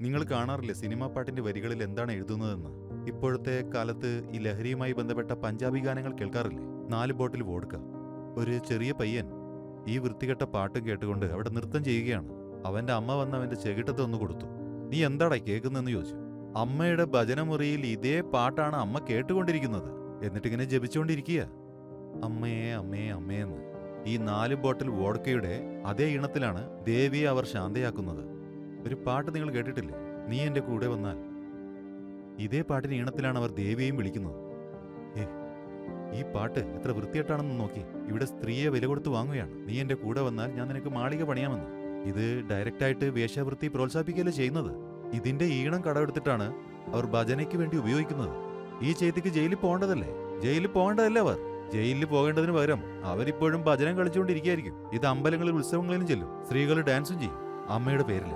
നിങ്ങൾ കാണാറില്ലേ സിനിമാ പാട്ടിന്റെ വരികളിൽ എന്താണ് എഴുതുന്നതെന്ന്? ഇപ്പോഴത്തെ കാലത്ത് ഈ ലഹരിയുമായി ബന്ധപ്പെട്ട പഞ്ചാബി ഗാനങ്ങൾ കേൾക്കാറില്ലേ? നാല് ബോട്ടിൽ വോടുക ഒരു ചെറിയ പയ്യൻ ഈ വൃത്തികെട്ട പാട്ട് കേട്ടുകൊണ്ട് അവിടെ നൃത്തം ചെയ്യുകയാണ്. അവന്റെ അമ്മ വന്ന് അവന്റെ ചെകിട്ടത്തെ ഒന്ന് കൊടുത്തു. നീ എന്താടാ കേൾക്കുന്നതെന്ന് ചോദിച്ചു. അമ്മയുടെ ഭജനമുറിയിൽ ഇതേ പാട്ടാണ് അമ്മ കേട്ടുകൊണ്ടിരിക്കുന്നത്. എന്നിട്ടിങ്ങനെ ജപിച്ചുകൊണ്ടിരിക്കുക അമ്മയെ അമ്മയെ അമ്മയെന്ന് ഈ നാല് ബോട്ടിൽ വോഡ്കയുടെ അതേ ഇണത്തിലാണ് ദേവിയെ അവർ ശാന്തയാക്കുന്നത്. ഒരു പാട്ട് നിങ്ങൾ കേട്ടിട്ടില്ലേ? നീ എന്റെ കൂടെ വന്നാൽ. ഇതേ പാട്ടിന് ഈണത്തിലാണ് അവർ ദേവിയെയും വിളിക്കുന്നത്. ഏ ഈ പാട്ട് എത്ര വൃത്തിയായിട്ടാണെന്ന് നോക്കി. ഇവിടെ സ്ത്രീയെ വില കൊടുത്ത് വാങ്ങുകയാണ്. നീ എന്റെ കൂടെ വന്നാൽ ഞാൻ നിനക്ക് മാളിക പണിയാമെന്ന്. ഇത് ഡയറക്റ്റായിട്ട് വേശ്യാവൃത്തി പ്രോത്സാഹിപ്പിക്കുകയല്ലേ ചെയ്യുന്നത്? ഇതിന്റെ ഈണം കടമെടുത്തിട്ടാണ് അവർ ഭജനയ്ക്ക് വേണ്ടി ഉപയോഗിക്കുന്നത്. ഈ ചേത്തിക്ക് ജയിലിൽ പോകേണ്ടതല്ലേ? ജയിലിൽ പോകേണ്ടതല്ലേ അവർ? ജയിലിൽ പോകേണ്ടതിന് പകരം അവരിപ്പോഴും ഭജനം കളിച്ചുകൊണ്ടിരിക്കുകയായിരിക്കും. ഇത് അമ്പലങ്ങളിൽ ഉത്സവങ്ങളിലും ചെല്ലും. സ്ത്രീകൾ ഡാൻസും ചെയ്യും. അമ്മയുടെ പേരിൽ.